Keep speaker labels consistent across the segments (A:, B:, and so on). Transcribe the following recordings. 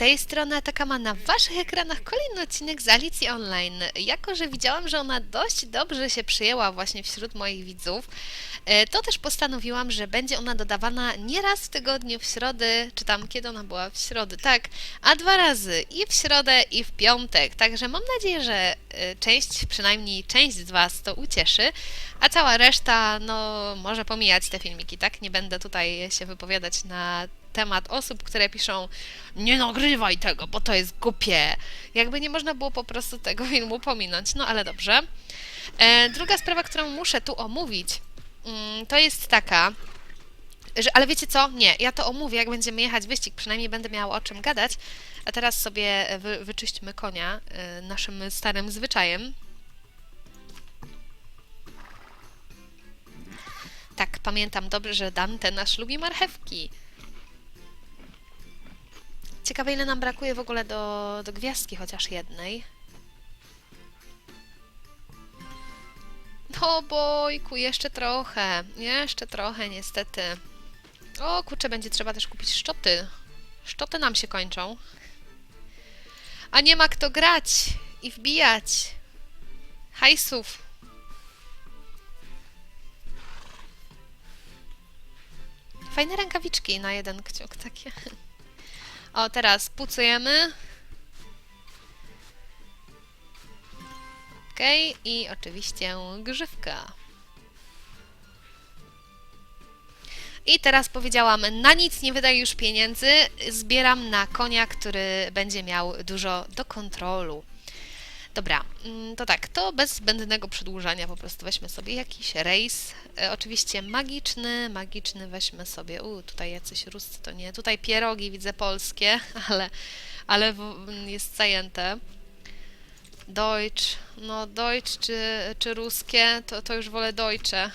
A: Tej strony Atakama na waszych ekranach kolejny odcinek z Alicji Online. Jako, że widziałam, że ona dość dobrze się przyjęła właśnie wśród moich widzów, e, to też postanowiłam, że będzie ona dodawana nie raz w tygodniu w środę, czy tam kiedy ona była w środę, tak, a dwa razy i w środę i w piątek. Także mam nadzieję, że e, część, przynajmniej część z was to ucieszy, a cała reszta, no, może pomijać te filmiki, tak? Nie będę tutaj się wypowiadać na temat osób, które piszą nie nagrywaj tego, bo to jest głupie. Jakby nie można było po prostu tego filmu pominąć, no ale dobrze. E, druga sprawa, którą muszę tu omówić, mm, to jest taka, że, ale wiecie co? Nie, ja to omówię, jak będziemy jechać wyścig, przynajmniej będę miała o czym gadać. A teraz sobie wy, wyczyśćmy konia e, naszym starym zwyczajem. Tak, pamiętam dobrze, że Dante nasz lubi marchewki. Ciekawe, ile nam brakuje w ogóle do, do gwiazdki, chociaż jednej. No bojku, jeszcze trochę. Jeszcze trochę, niestety. O, kurczę, będzie trzeba też kupić szczoty. Szczoty nam się kończą. A nie ma kto grać i wbijać. Hajsów. Fajne rękawiczki na jeden kciuk, takie. O, teraz pucujemy. Okej, i oczywiście grzywka. I teraz powiedziałam, na nic nie wydaję już pieniędzy, zbieram na konia, który będzie miał dużo do kontrolu. Dobra, mm, to tak, to bez zbędnego przedłużania po prostu weźmy sobie jakiś rejs. E, oczywiście magiczny, magiczny weźmy sobie. U, tutaj jacyś ruscy to nie. Tutaj pierogi widzę polskie, ale, ale w, jest zajęte. Deutsch, no Deutsch czy, czy ruskie, to, to już wolę Deutsche.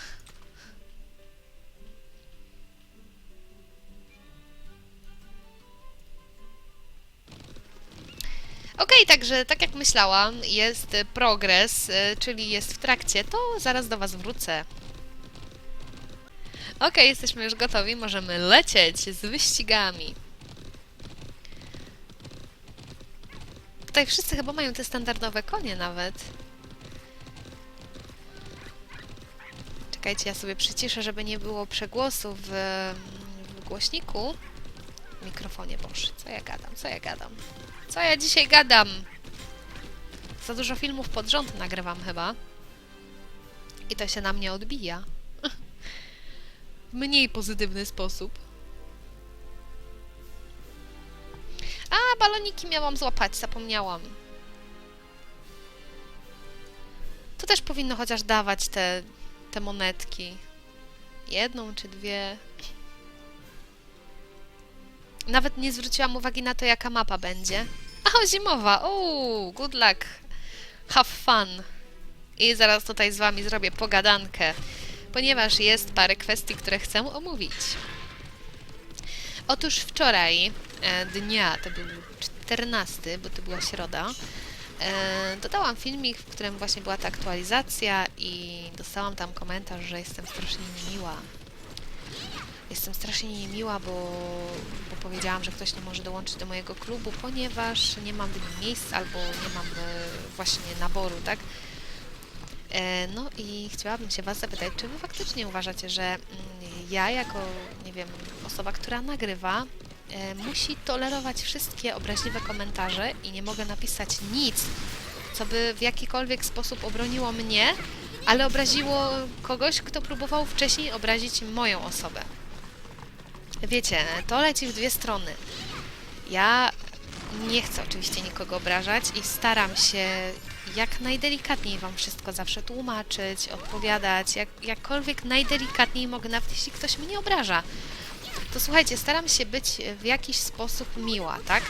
A: Także tak jak myślałam, jest progres, y, czyli jest w trakcie, to zaraz do Was wrócę. Okej, jesteśmy już gotowi, możemy lecieć z wyścigami. Tutaj wszyscy chyba mają te standardowe konie nawet. Czekajcie, ja sobie przyciszę, żeby nie było przegłosu w, w głośniku. Mikrofonie, boże, co ja gadam, co ja gadam. Co ja dzisiaj gadam? Za dużo filmów pod rząd nagrywam chyba. I to się na mnie odbija. W mniej pozytywny sposób. A, baloniki miałam złapać, zapomniałam. To też powinno chociaż dawać te, te monetki. Jedną czy dwie. Nawet nie zwróciłam uwagi na to, jaka mapa będzie. A, zimowa! Uuu, good luck! Have fun! I zaraz tutaj z Wami zrobię pogadankę, ponieważ jest parę kwestii, które chcę omówić. Otóż wczoraj e, dnia, to był 14, bo to była środa, e, dodałam filmik, w którym właśnie była ta aktualizacja i dostałam tam komentarz, że jestem strasznie niemiła. Jestem strasznie niemiła, bo, bo powiedziałam, że ktoś nie może dołączyć do mojego klubu, ponieważ nie mam miejsc albo nie mam e, właśnie naboru, tak? E, no i chciałabym się Was zapytać, czy Wy faktycznie uważacie, że mm, ja jako, nie wiem, osoba, która nagrywa, e, musi tolerować wszystkie obraźliwe komentarze i nie mogę napisać nic, co by w jakikolwiek sposób obroniło mnie, ale obraziło kogoś, kto próbował wcześniej obrazić moją osobę. Wiecie, to leci w dwie strony. Ja nie chcę oczywiście nikogo obrażać i staram się jak najdelikatniej Wam wszystko zawsze tłumaczyć, odpowiadać, jak, jakkolwiek najdelikatniej mogę, nawet jeśli ktoś mnie obraża. To słuchajcie, staram się być w jakiś sposób miła, tak?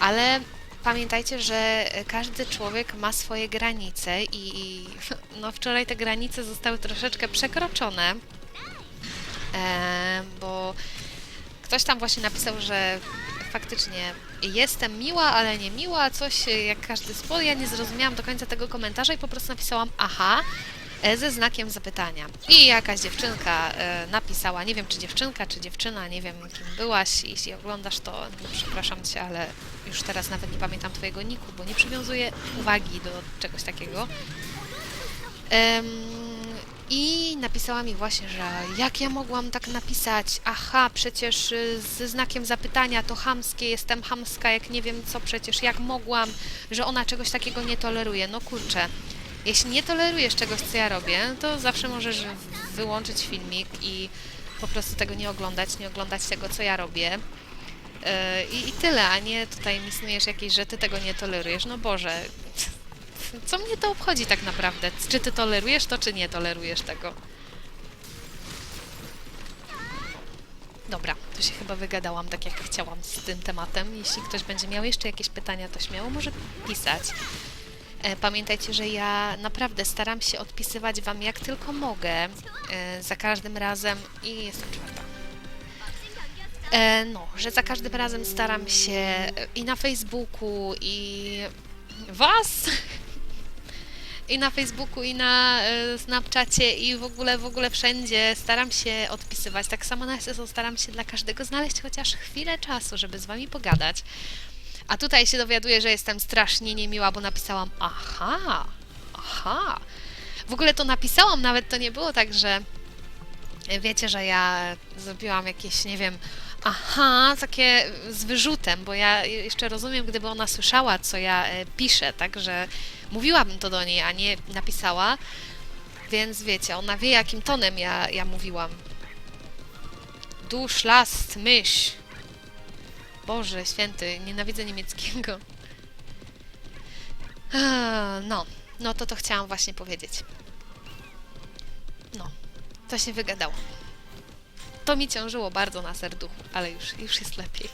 A: Ale pamiętajcie, że każdy człowiek ma swoje granice i no wczoraj te granice zostały troszeczkę przekroczone, e, bo ktoś tam właśnie napisał, że faktycznie jestem miła, ale nie miła, coś jak każdy spod. Ja nie zrozumiałam do końca tego komentarza i po prostu napisałam aha, e, ze znakiem zapytania. I jakaś dziewczynka e, napisała, nie wiem czy dziewczynka, czy dziewczyna, nie wiem kim byłaś, jeśli oglądasz to, no, przepraszam Cię, ale już teraz nawet nie pamiętam Twojego niku, bo nie przywiązuję uwagi do czegoś takiego. Em, I napisała mi właśnie, że jak ja mogłam tak napisać? Aha, przecież y, ze znakiem zapytania to chamskie, jestem chamska, jak nie wiem co, przecież jak mogłam, że ona czegoś takiego nie toleruje. No kurczę, jeśli nie tolerujesz czegoś, co ja robię, to zawsze możesz wyłączyć filmik i po prostu tego nie oglądać, nie oglądać tego, co ja robię. Yy, I, tyle, a nie tutaj mi jakieś, że ty tego nie tolerujesz. No Boże, co mnie to obchodzi tak naprawdę? Czy ty tolerujesz to, czy nie tolerujesz tego? Dobra, to się chyba wygadałam tak, jak chciałam z tym tematem. Jeśli ktoś będzie miał jeszcze jakieś pytania, to śmiało może pisać. E, Pamiętajcie, że ja naprawdę staram się odpisywać Wam jak tylko mogę, e, za każdym razem i jestem czwarta. E, no, że za każdym razem staram się i na Facebooku, i Was, i na Facebooku, i na e, Snapchacie, i w ogóle, w ogóle wszędzie staram się odpisywać. Tak samo na SSO staram się dla każdego znaleźć chociaż chwilę czasu, żeby z Wami pogadać. A tutaj się dowiaduję, że jestem strasznie niemiła, bo napisałam aha, aha. W ogóle to napisałam, nawet to nie było tak, że wiecie, że ja zrobiłam jakieś, nie wiem, aha, takie z wyrzutem, bo ja jeszcze rozumiem, gdyby ona słyszała, co ja e, piszę, tak, że mówiłabym to do niej, a nie napisała, więc wiecie, ona wie, jakim tonem ja, ja mówiłam. Du schlasst mich. Boże, święty, nienawidzę niemieckiego. No, no to to chciałam właśnie powiedzieć. No, to się wygadało. To mi ciążyło bardzo na serduchu, ale już, już jest lepiej.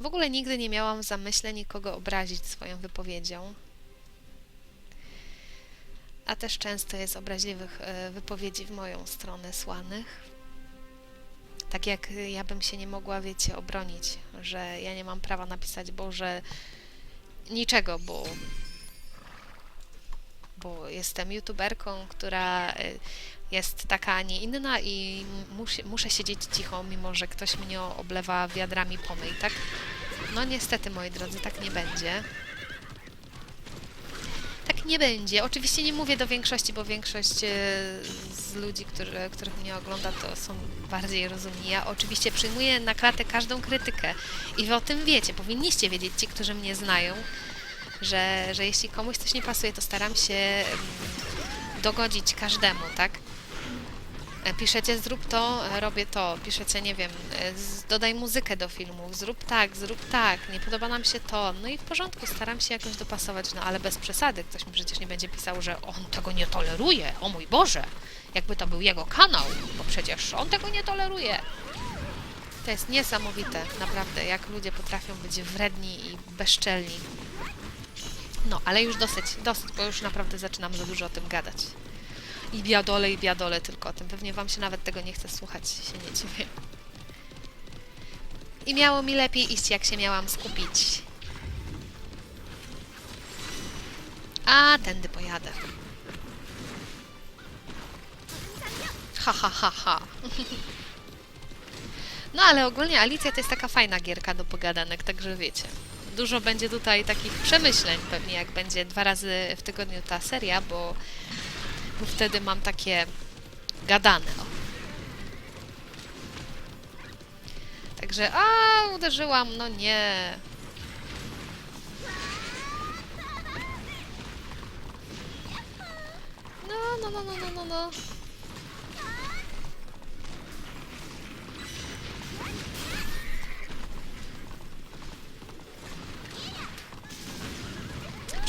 A: W ogóle nigdy nie miałam w zamyśle nikogo obrazić swoją wypowiedzią. A też często jest obraźliwych e, wypowiedzi w moją stronę słanych. Tak jak ja bym się nie mogła, wiecie, obronić, że ja nie mam prawa napisać Boże niczego, bo bo jestem youtuberką, która y, jest taka, a nie inna i muszę, muszę siedzieć cicho, mimo że ktoś mnie oblewa wiadrami pomyj, tak? No niestety, moi drodzy, tak nie będzie. Tak nie będzie. Oczywiście nie mówię do większości, bo większość e, z ludzi, których mnie ogląda, to są bardziej rozumni. Ja oczywiście przyjmuję na klatę każdą krytykę i wy o tym wiecie. Powinniście wiedzieć ci, którzy mnie znają, że, że jeśli komuś coś nie pasuje, to staram się dogodzić każdemu, tak? E, Piszecie zrób to, e, robię to. Piszecie, nie wiem, e, dodaj muzykę do filmów, zrób tak, zrób tak, nie podoba nam się to. No i w porządku, staram się jakoś dopasować, no ale bez przesady. Ktoś mi przecież nie będzie pisał, że on tego nie toleruje. O mój Boże! Jakby to był jego kanał, bo przecież on tego nie toleruje. To jest niesamowite, naprawdę, jak ludzie potrafią być wredni i bezczelni. No, ale już dosyć, dosyć, bo już naprawdę zaczynam za dużo o tym gadać. I biadole, i biadole tylko o tym. Pewnie wam się nawet tego nie chce słuchać, się nie dziwię. I miało mi lepiej iść, jak się miałam skupić. A, tędy pojadę. Ha, ha, ha, ha. No ale ogólnie Alicja to jest taka fajna gierka do pogadanek, także wiecie. Dużo będzie tutaj takich przemyśleń pewnie, jak będzie dwa razy w tygodniu ta seria, bo bo wtedy mam takie gadane. O. Także, a uderzyłam, no nie. No, no, no, no, no, no, no.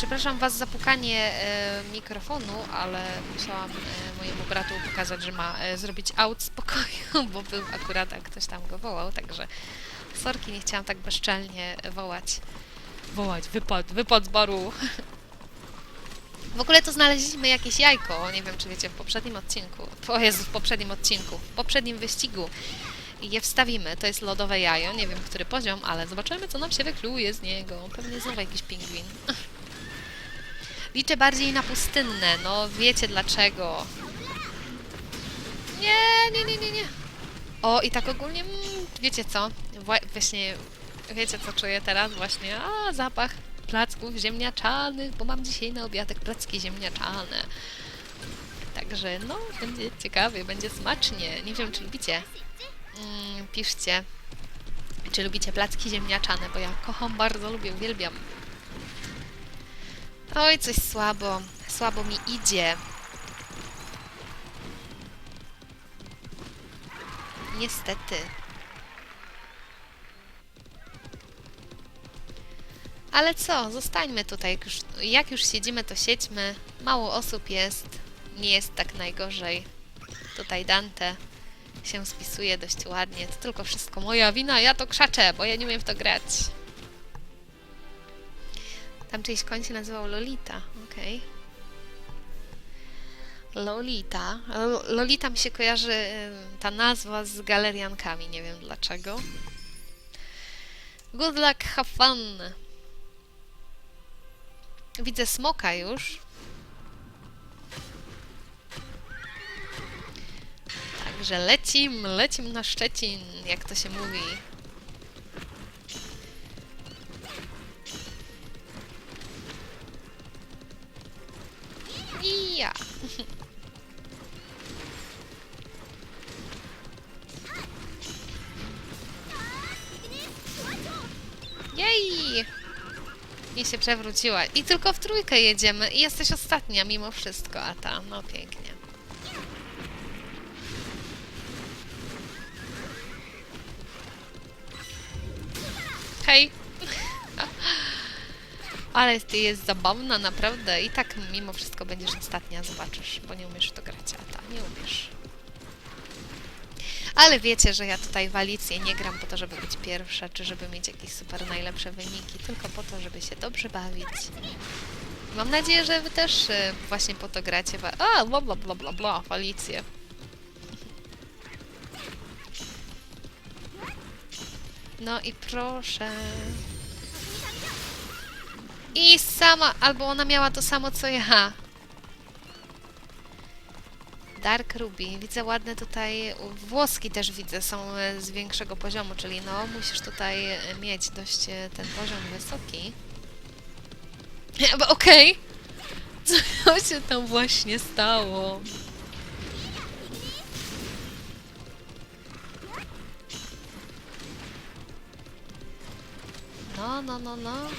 A: Przepraszam Was za pukanie e, mikrofonu, ale musiałam e, mojemu bratu pokazać, że ma e, zrobić out z pokoju, bo był akurat, jak ktoś tam go wołał, także sorki, nie chciałam tak bezczelnie wołać. Wołać, wypad, wypad z baru. W ogóle to znaleźliśmy jakieś jajko, nie wiem czy wiecie, w poprzednim odcinku, o Jezu, w poprzednim odcinku, w poprzednim wyścigu je wstawimy. To jest lodowe jajo, nie wiem który poziom, ale zobaczymy co nam się wykluje z niego. Pewnie znowu jakiś pingwin. Liczę bardziej na pustynne, no wiecie dlaczego. Nie, nie, nie, nie, nie. O, i tak ogólnie, mm, wiecie co? Wła- właśnie, wiecie co czuję teraz? Właśnie, a, zapach placków ziemniaczanych, bo mam dzisiaj na obiadek placki ziemniaczane. Także, no, będzie ciekawie, będzie smacznie. Nie wiem, czy lubicie. Mm, piszcie, czy lubicie placki ziemniaczane, bo ja kocham, bardzo lubię, uwielbiam. Oj, coś słabo. Słabo mi idzie. Niestety. Ale co, zostańmy tutaj. Jak już, jak już siedzimy, to siedźmy. Mało osób jest. Nie jest tak najgorzej. Tutaj Dante się spisuje dość ładnie. To tylko wszystko moja wina. Ja to krzaczę, bo ja nie umiem w to grać. Tam czyjś koń się nazywał Lolita. Okej. Lolita. Lo- Lolita mi się kojarzy y, ta nazwa z galeriankami. Nie wiem dlaczego. Good luck, have fun. Widzę smoka już. Także lecim, lecim na Szczecin, jak to się mówi. Jej! I się przewróciła. I tylko w trójkę jedziemy. I jesteś ostatnia mimo wszystko, a ta, no pięknie. Ale ty jest zabawna, naprawdę. I tak mimo wszystko będziesz ostatnia, zobaczysz, bo nie umiesz to grać, a ta, nie umiesz. Ale wiecie, że ja tutaj w Alicję nie gram po to, żeby być pierwsza, czy żeby mieć jakieś super najlepsze wyniki, tylko po to, żeby się dobrze bawić. Mam nadzieję, że wy też y, właśnie po to gracie. w- A, bla bla bla bla bla, w Alicję. No i proszę. I sama, albo ona miała to samo co ja. Dark Ruby. Widzę ładne tutaj, włoski też widzę, są e, z większego poziomu, czyli no musisz tutaj e, mieć dość e, ten poziom wysoki. Okej. Co się tam właśnie stało? No, no, no, no.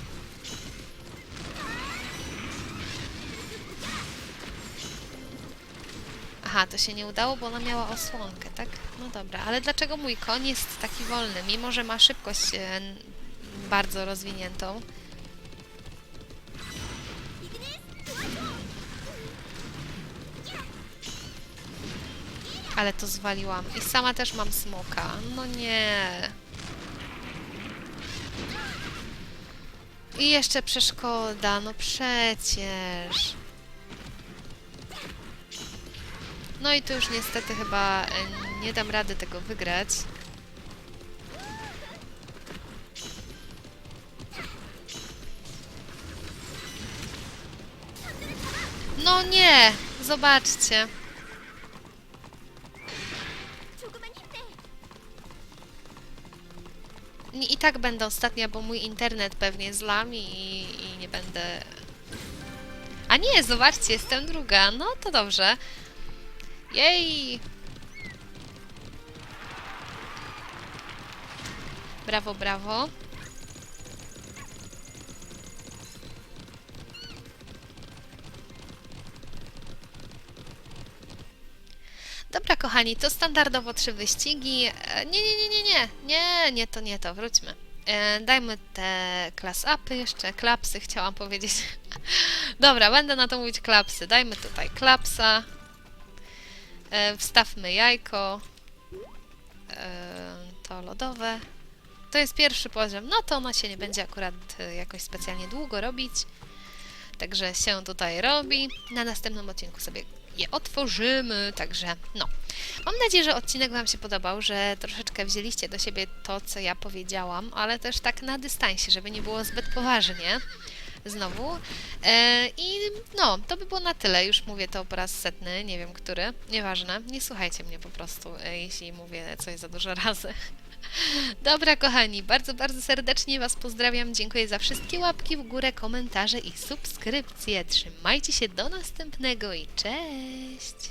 A: Aha, to się nie udało, bo ona miała osłonkę, tak? No dobra, ale dlaczego mój koń jest taki wolny, mimo że ma szybkość e, bardzo rozwiniętą? Ale to zwaliłam. I sama też mam smoka. No nie. I jeszcze przeszkoda, no przecież. No i tu już niestety chyba e, nie dam rady tego wygrać. No nie! Zobaczcie. I tak będę ostatnia, bo mój internet pewnie zlam i, i nie będę... A nie, zobaczcie, jestem druga. No to dobrze. Jej! Brawo, brawo. Dobra, kochani, to standardowo trzy wyścigi. E, Nie, nie, nie, nie, nie, nie, nie to, nie to, wróćmy. E, dajmy te class upy jeszcze, klapsy chciałam powiedzieć. Dobra, będę na to mówić klapsy. Dajmy tutaj klapsa. E, wstawmy jajko. E, to lodowe. To jest pierwszy poziom. No to ona się nie będzie akurat e, jakoś specjalnie długo robić. Także się tutaj robi. Na następnym odcinku sobie je otworzymy, także no. Mam nadzieję, że odcinek Wam się podobał, że troszeczkę wzięliście do siebie to, co ja powiedziałam, ale też tak na dystansie, żeby nie było zbyt poważnie. Znowu. E, I no, to by było na tyle. Już mówię to po raz setny, nie wiem który. Nieważne. Nie słuchajcie mnie po prostu, e, jeśli mówię coś za dużo razy. Dobra, kochani, bardzo, bardzo serdecznie Was pozdrawiam. Dziękuję za wszystkie łapki w górę, komentarze i subskrypcje. Trzymajcie się do następnego i cześć!